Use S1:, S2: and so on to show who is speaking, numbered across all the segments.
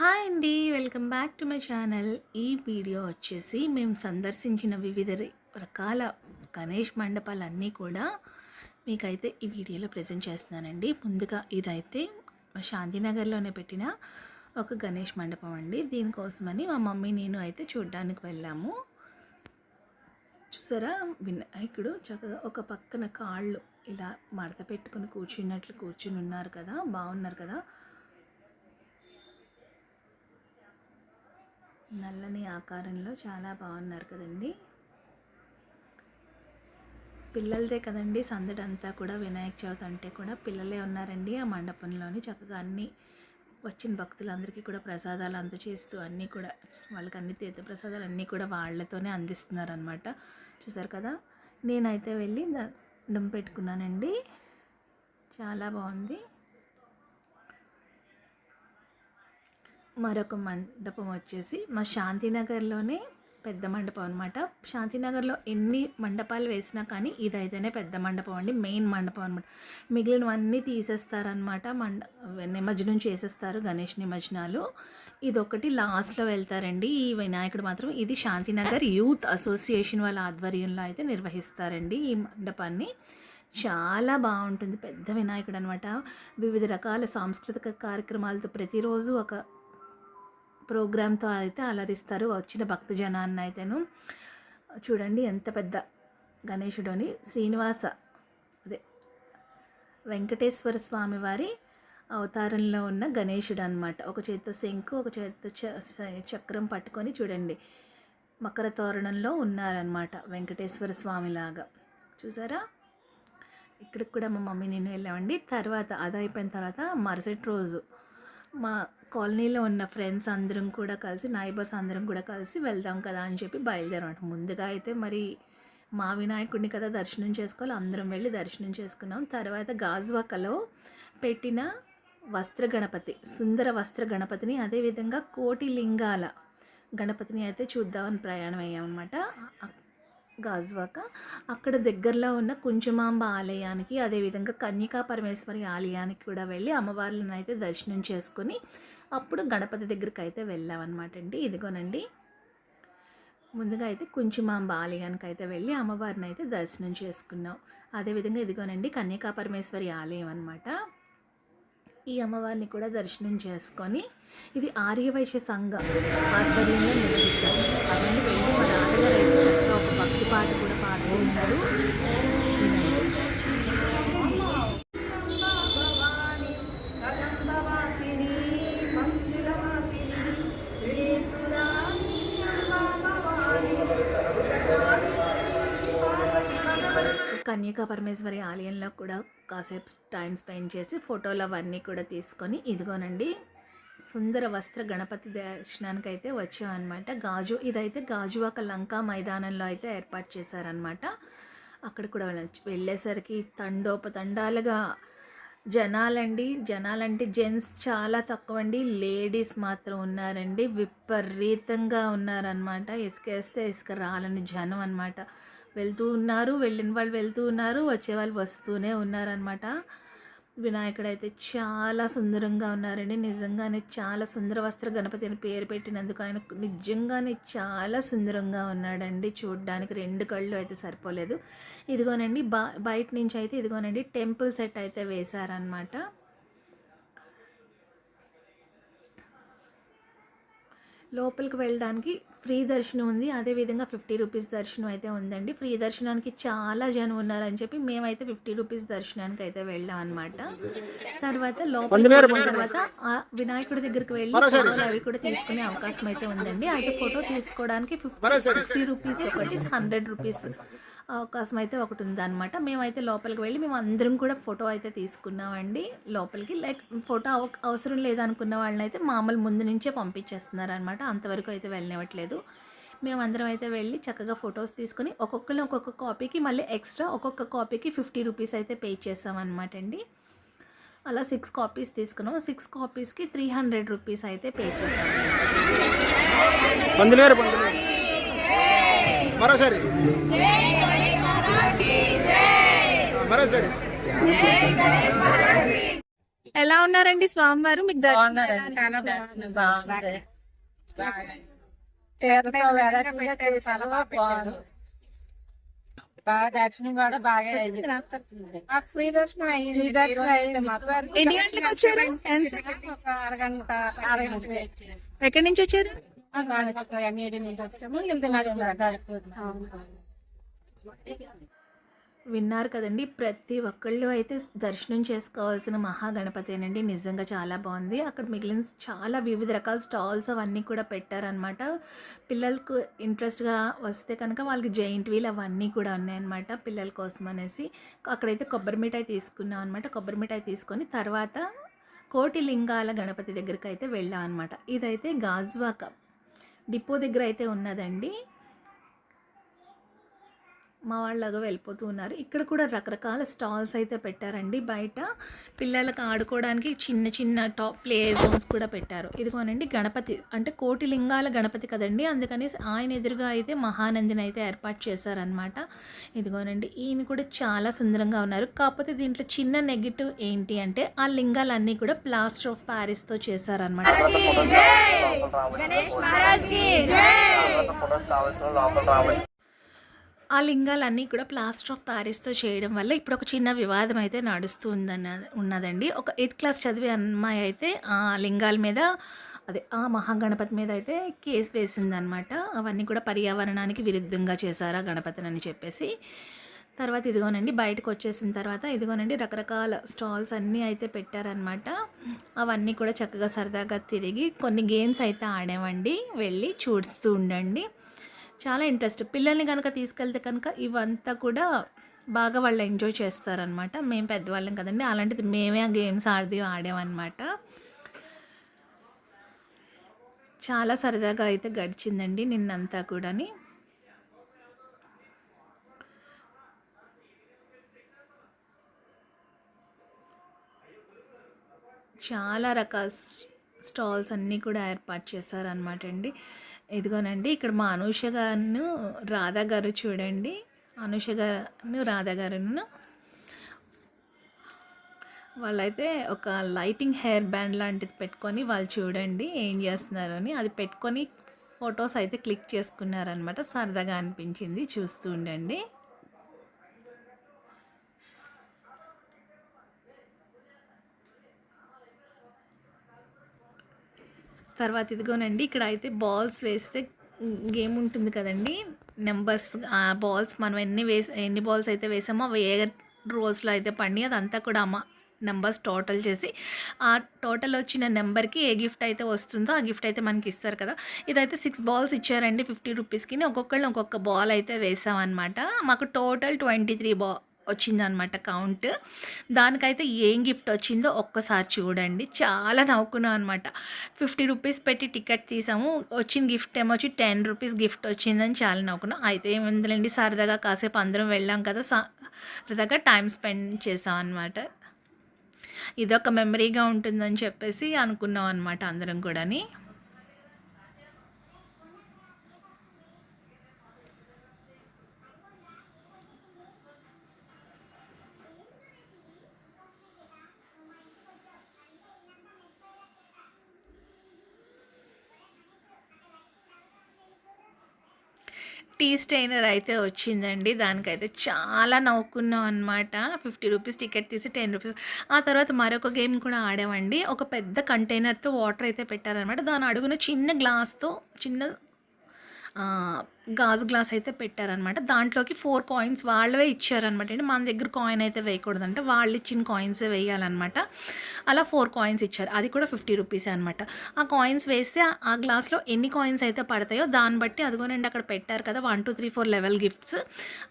S1: Hi అండి welcome back to my channel. ఈ video వచ్చేసి మేము సందర్శించిన వివిధ రకాల గణేష్ మండపాలన్నీ కూడా మీకైతే ఈ వీడియోలో ప్రజెంట్ చేస్తున్నానండి. ముందుగా ఇదైతే మా శాంతినగర్లోనే పెట్టిన ఒక గణేష్ మండపం అండి. దీనికోసమని మా మమ్మీ నేను అయితే చూడ్డానికి వెళ్ళాము. చూసారా? వినాయకుడు చక్కగా ఒక పక్కన కాళ్ళు ఇలా మడత పెట్టుకుని కూర్చున్నట్లు కూర్చుని ఉన్నారు కదా బాగున్నారు కదా. నల్లని ఆకారంలో చాలా బాగున్నారు కదండి. పిల్లలదే కదండి సందడి అంతా కూడా వినాయక చవితి అంటే కూడా పిల్లలే ఉన్నారండి ఆ మండపంలోని చక్కగా అన్ని వచ్చిన భక్తులందరికీ కూడా ప్రసాదాలు అందచేస్తూ అన్నీ కూడా వాళ్ళకి అన్ని తీర్థ ప్రసాదాలు అన్నీ కూడా వాళ్ళతోనే అందిస్తున్నారనమాట చూసారు కదా? నేనైతే వెళ్ళి దండం పెట్టుకున్నానండి. చాలా బాగుంది. మరొక మండపం వచ్చేసి మా శాంతినగర్లోనే పెద్ద మండపం అనమాట శాంతినగర్లో ఎన్ని మండపాలు వేసినా కానీ ఇదైతేనే పెద్ద మండపం అండి మెయిన్ మండపం అనమాట మిగిలినవన్నీ తీసేస్తారనమాట మండ నిమజ్జనం చేసేస్తారు గణేష్ నిమజ్జనాలు. ఇదొకటి లాస్ట్లో వెళ్తారండి ఈ వినాయకుడు మాత్రం. ఇది శాంతినగర్ యూత్ అసోసియేషన్ వాళ్ళ ఆధ్వర్యంలో అయితే నిర్వహిస్తారండి ఈ మండపాన్ని. చాలా బాగుంటుంది పెద్ద వినాయకుడు అనమాట వివిధ రకాల సాంస్కృతిక కార్యక్రమాలతో ప్రతిరోజు ఒక ప్రోగ్రామ్తో అయితే అలరిస్తారు వచ్చిన భక్తజనాన్ని అయితేను. చూడండి ఎంత పెద్ద గణేశుడని. శ్రీనివాస అదే వెంకటేశ్వర స్వామి వారి అవతారంలో ఉన్న గణేశుడు అనమాట ఒక చేత్తో శంకు ఒక చేత్తో చ- చక్రం పట్టుకొని చూడండి. మకర తోరణంలో ఉన్నారనమాట వెంకటేశ్వర స్వామిలాగా. చూసారా? ఇక్కడికి కూడా మా మమ్మీ నేను వెళ్ళామండి. తర్వాత అది అయిపోయిన తర్వాత మరుసటి రోజు మా కాలనీలో ఉన్న ఫ్రెండ్స్ అందరం కూడా కలిసి నైబర్స్ అందరం కూడా కలిసి వెళ్దాం కదా అని చెప్పి బయలుదేరమాట ముందుగా అయితే మరి మా వినాయకుడిని కదా దర్శనం చేసుకోవాలి అందరం వెళ్ళి దర్శనం చేసుకున్నాం. తర్వాత గాజువాకలో పెట్టిన వస్త్ర గణపతి సుందర వస్త్ర గణపతిని అదేవిధంగా కోటి లింగాల గణపతిని అయితే చూద్దామని ప్రయాణం అయ్యామన్నమాట గాజువాక. అక్కడ దగ్గరలో ఉన్న కుంచుమాంబ ఆలయానికి అదేవిధంగా కన్యకా పరమేశ్వరి ఆలయానికి కూడా వెళ్ళి అమ్మవార్లను అయితే దర్శనం చేసుకొని అప్పుడు గణపతి దగ్గరికి అయితే వెళ్ళామన్నమాట అండి. ఇదిగోనండి. ముందుగా అయితే కుంచుమాంబ ఆలయానికి అయితే వెళ్ళి అమ్మవారిని అయితే దర్శనం చేసుకున్నాం. అదేవిధంగా ఇదిగోనండి కన్యకా పరమేశ్వరి ఆలయం అనమాట ఈ అమ్మవారిని కూడా దర్శనం చేసుకొని ఇది ఆర్యవైశ్య సంఘ ఆధ్వర్యంలో నిర్వహిస్తారు. అవన్నీ వెళ్ళి మా ఆడగారు ఒక భక్తి పాట కూడా పాడుతూ కన్యకా పరమేశ్వరి ఆలయంలో కూడా కాసేపు టైం స్పెండ్ చేసి ఫోటోలు అవన్నీ కూడా తీసుకొని ఇదిగోనండి సుందర వస్త్ర గణపతి దర్శనానికి అయితే వచ్చామన్నమాట. గాజు ఇదైతే గాజువాక లంకా మైదానంలో అయితే ఏర్పాటు చేశారనమాట అక్కడ కూడా వెళ్ళచ్చు వెళ్ళేసరికి తండోపతండాలుగా జనాలండి జనాలంటే జెంట్స్ చాలా తక్కువ అండి లేడీస్ మాత్రం ఉన్నారండి విపరీతంగా ఉన్నారనమాట ఇసుక వేస్తే ఇసుక రాలని జనం అనమాట వెళ్తూ ఉన్నారు వెళ్ళిన వాళ్ళు వెళ్తూ ఉన్నారు వచ్చే వాళ్ళు వస్తూనే ఉన్నారనమాట వినాయకుడు అయితే చాలా సుందరంగా ఉన్నారండి. నిజంగానే చాలా సుందర వస్త్ర గణపతి అని పేరు పెట్టినందుకు ఆయన నిజంగానే చాలా సుందరంగా ఉన్నాడండి. చూడడానికి రెండు కళ్ళు అయితే సరిపోలేదు. ఇదిగోనండి బయట నుంచి అయితే ఇదిగోనండి టెంపుల్ సెట్ అయితే వేశారనమాట లోపలికి వెళ్ళడానికి ఫ్రీ దర్శనం ఉంది. అదేవిధంగా ఫిఫ్టీ రూపీస్ దర్శనం అయితే ఉందండి. ఫ్రీ దర్శనానికి చాలా జనం ఉన్నారని చెప్పి మేమైతే ఫిఫ్టీ రూపీస్ దర్శనానికి అయితే వెళ్ళాం అనమాట తర్వాత లోపలికి వెళ్ళిన తర్వాత ఆ వినాయకుడి దగ్గరికి వెళ్ళి ఫోటోలు అవి కూడా తీసుకునే అవకాశం అయితే ఉందండి. అయితే ఫోటో తీసుకోవడానికి ఫిఫ్టీ సిక్స్టీ రూపీస్ ఒకటి హండ్రెడ్ రూపీస్ అవకాశం అయితే ఒకటి ఉందన్నమాట మేమైతే లోపలికి వెళ్ళి మేము అందరం కూడా ఫోటో అయితే తీసుకున్నామండి లోపలికి. లైక్ ఫోటో అవ- అవసరం లేదనుకున్న వాళ్ళని అయితే మామూలు ముందు నుంచే పంపించేస్తున్నారు అనమాట అంతవరకు అయితే వెళ్ళనివ్వట్లేదు. మేమందరం అయితే వెళ్ళి చక్కగా ఫొటోస్ తీసుకొని ఒక్కొక్కరు ఒక్కొక్క కాపీకి మళ్ళీ ఎక్స్ట్రా ఒక్కొక్క కాపీకి ఫిఫ్టీ రూపీస్ అయితే పే చేసామన్నమాట అండి. అలా సిక్స్ కాపీస్ తీసుకున్నాం. సిక్స్ కాపీస్కి త్రీ హండ్రెడ్ రూపీస్ అయితే పే చేసాం.
S2: మరోసారి.
S1: ఎలా ఉన్నారండి స్వామివారు? మీకు దర్శనం
S3: బాగా దర్శనం కూడా బాగా అయింది.
S4: ఫ్రీ దర్శనం అయ్యింది
S3: ఈ దర్శనం అయింది.
S1: ఎన్ని గంటలకు వచ్చారు? ఎంత-
S4: ఒక అరగంట
S3: అరగంట
S1: ఎక్కడి నుంచి వచ్చారు?
S3: నుంచి వచ్చాము.
S1: విన్నారు కదండి. ప్రతి ఒక్కళ్ళు అయితే దర్శనం చేసుకోవాల్సిన మహాగణపతేనండి నిజంగా చాలా బాగుంది. అక్కడ మిగిలిన చాలా వివిధ రకాల స్టాల్స్ అవన్నీ కూడా పెట్టారనమాట పిల్లలకు ఇంట్రెస్ట్గా వస్తే కనుక వాళ్ళకి జైంట్ వీల్ అవన్నీ కూడా ఉన్నాయన్నమాట పిల్లల కోసం అనేసి. అక్కడైతే కొబ్బరి మిఠాయి తీసుకున్నాం అనమాట కొబ్బరి మిఠాయి తీసుకొని తర్వాత కోటి లింగాల గణపతి దగ్గరికి అయితే వెళ్ళాం అనమాట ఇదైతే గాజ్వాక డిపో దగ్గర అయితే ఉన్నదండి. మా వాళ్ళగా వెళ్ళిపోతూ ఉన్నారు. ఇక్కడ కూడా రకరకాల స్టాల్స్ అయితే పెట్టారండి. బయట పిల్లలకు ఆడుకోవడానికి చిన్న చిన్న టాప్ ప్లే జోన్స్ కూడా పెట్టారు. ఇదిగోనండి గణపతి అంటే కోటి లింగాల గణపతి కదండి. అందుకని ఆయన ఎదురుగా అయితే మహానందిని అయితే ఏర్పాటు చేశారనమాట ఇదిగోనండి ఈయన కూడా చాలా సుందరంగా ఉన్నారు. కాకపోతే దీంట్లో చిన్న నెగిటివ్ ఏంటి అంటే ఆ లింగాలన్నీ కూడా ప్లాస్టర్ ఆఫ్ ప్యారిస్తో చేశారనమాట ఆ లింగాలన్నీ కూడా ప్లాస్టర్ ఆఫ్ ప్యారిస్తో చేయడం వల్ల ఇప్పుడు ఒక చిన్న వివాదం అయితే నడుస్తూ ఉందన్న ఉన్నదండి. ఒక ఎయిత్ క్లాస్ చదివే అమ్మాయి అయితే ఆ లింగాల మీద అదే ఆ మహాగణపతి మీద అయితే కేసు వేసిందనమాట అవన్నీ కూడా పర్యావరణానికి విరుద్ధంగా చేశారా గణపతిని అని చెప్పేసి. తర్వాత ఇదిగోనండి బయటకు వచ్చేసిన తర్వాత ఇదిగోనండి రకరకాల స్టాల్స్ అన్నీ అయితే పెట్టారనమాట అవన్నీ కూడా చక్కగా సరదాగా తిరిగి కొన్ని గేమ్స్ అయితే ఆడేవండి వెళ్ళి చూస్తూ ఉండండి. చాలా ఇంట్రెస్ట్ పిల్లల్ని కనుక తీసుకెళ్తే కనుక ఇవంతా కూడా బాగా వాళ్ళు ఎంజాయ్ చేస్తారనమాట మేము పెద్దవాళ్ళం కదండి అలాంటిది మేమే ఆ గేమ్స్ ఆడి ఆడామన్నమాట. చాలా సరదాగా అయితే గడిచిందండి నిన్నంతా కూడాని. చాలా రకాల స్టాల్స్ అన్నీ కూడా ఏర్పాటు చేశారనమాట అండి. ఇదిగోనండి ఇక్కడ మా అనూష గారును రాధా గారు చూడండి. అనూష గారు రాధా గారును. వాళ్ళైతే ఒక లైటింగ్ హెయిర్ బ్యాండ్ లాంటిది పెట్టుకొని వాళ్ళు చూడండి ఏం చేస్తున్నారు అని. అది పెట్టుకొని ఫొటోస్ అయితే క్లిక్ చేసుకున్నారనమాట సరదాగా అనిపించింది చూస్తూ ఉండండి. తర్వాత ఇదిగోనండి ఇక్కడ అయితే బాల్స్ వేస్తే గేమ్ ఉంటుంది కదండి. నెంబర్స్ ఆ బాల్స్ మనం ఎన్ని వేసి ఎన్ని బాల్స్ అయితే వేసామో అవి ఏ రోల్స్లో అయితే పండి అదంతా కూడా అమ్మ నెంబర్స్ టోటల్ చేసి ఆ టోటల్ వచ్చిన నెంబర్కి ఏ గిఫ్ట్ అయితే వస్తుందో ఆ గిఫ్ట్ అయితే మనకి ఇస్తారు కదా. ఇదైతే సిక్స్ బాల్స్ ఇచ్చారండి ఫిఫ్టీ రూపీస్కి ఒక్కొక్కళ్ళు ఒక్కొక్క బాల్ అయితే వేసామన్నమాట. మాకు టోటల్ ట్వంటీ త్రీ బా వచ్చిందనమాట కౌంట్ దానికైతే ఏం గిఫ్ట్ వచ్చిందో ఒక్కసారి చూడండి. చాలా నవ్వుకున్నాం అనమాట ఫిఫ్టీ రూపీస్ పెట్టి టికెట్ తీసాము. వచ్చిన గిఫ్ట్ ఏమో వచ్చి టెన్ రూపీస్ గిఫ్ట్ వచ్చిందని చాలా నవ్వుకున్నాం. అయితే ఏముందిలేండి సరదాగా కాసేపు అందరం వెళ్ళాం కదా సరదాగా టైం స్పెండ్ చేసాం అనమాట ఇదొక మెమరీగా ఉంటుందని చెప్పేసి అనుకున్నాం అనమాట అందరం కూడాని. టీ స్టైనర్ అయితే వచ్చిందండి. దానికైతే చాలా నవ్వుకున్నాం అనమాట ఫిఫ్టీ రూపీస్ టికెట్ తీసి టెన్ రూపీస్. ఆ తర్వాత మరొక గేమ్ కూడా ఆడామండి. ఒక పెద్ద కంటైనర్తో వాటర్ అయితే పెట్టారనమాట దాని అడుగున చిన్న గ్లాస్తో చిన్న గాజు గ్లాస్ అయితే పెట్టారనమాట దాంట్లోకి ఫోర్ కాయిన్స్ వాళ్ళవే ఇచ్చారనమాట అంటే మన దగ్గర కాయిన్ అయితే వేయకూడదంటే వాళ్ళు ఇచ్చిన కాయిన్సే వేయాలన్నమాట. అలా ఫోర్ కాయిన్స్ ఇచ్చారు. అది కూడా ఫిఫ్టీ రూపీస్ అనమాట ఆ కాయిన్స్ వేస్తే ఆ- గ్లాస్లో ఎన్ని కాయిన్స్ అయితే పడతాయో దాన్ని బట్టి అదిగోనండి అక్కడ పెట్టారు కదా one two three four level gifts.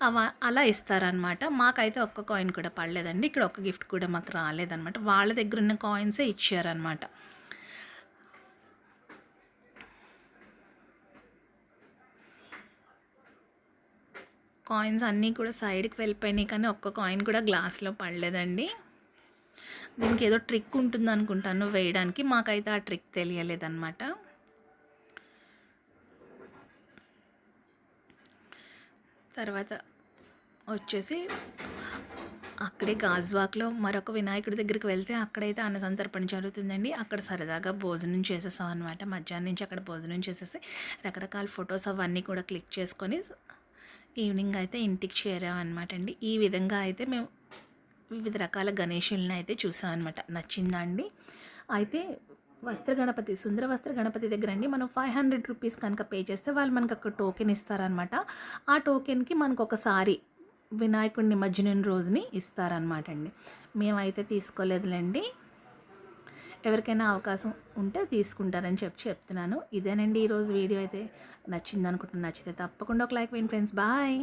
S1: అవ అలా ఇస్తారనమాట మాకైతే ఒక్క కాయిన్ కూడా పడలేదండి. ఇక్కడ ఒక్క గిఫ్ట్ కూడా మాకు రాలేదనమాట వాళ్ళ దగ్గర ఉన్న కాయిన్సే ఇచ్చారనమాట కాయిన్స్ అన్నీ కూడా సైడ్కి వెళ్ళిపోయినాయి కానీ ఒక్క కాయిన్ కూడా గ్లాస్లో పడలేదండి. దీనికి ఏదో ట్రిక్ ఉంటుంది అనుకుంటాను వేయడానికి. మాకైతే ఆ ట్రిక్ తెలియలేదన్నమాట. తర్వాత వచ్చేసి అక్కడే గాజ్వాక్లో మరొక వినాయకుడి దగ్గరికి వెళ్తే అక్కడైతే అన్న సంతర్పణ జరుగుతుందండి. అక్కడ సరదాగా భోజనం చేసేసాం అనమాట మధ్యాహ్నం నుంచి అక్కడ భోజనం చేసేసి రకరకాల ఫొటోస్ అవన్నీ కూడా క్లిక్ చేసుకొని ఈవినింగ్ అయితే ఇంటికి చేరాం అనమాట అండి. ఈ విధంగా అయితే మేము వివిధ రకాల గణేషుల్ని అయితే చూసామన్నమాట. నచ్చిందా అండి? అయితే వస్త్ర గణపతి సుందర వస్త్ర గణపతి దగ్గర అండి మనం ఫైవ్ హండ్రెడ్ రూపీస్ కనుక పే చేస్తే వాళ్ళు మనకు ఒక టోకెన్ ఇస్తారనమాట ఆ టోకెన్కి మనకు ఒకసారి వినాయకుడి నిమజ్జనం రోజుని ఇస్తారనమాట అండి. మేమైతే తీసుకోలేదులేండి. ఎవరికైనా అవకాశం ఉంటే తీసుకుంటారని చెప్పి చెప్తున్నాను. ఇదేనండి ఈరోజు వీడియో. అయితే నచ్చింది అనుకుంటున్నాను నచ్చితే తప్పకుండా ఒక లైక్ వేయండి ఫ్రెండ్స్. బాయ్.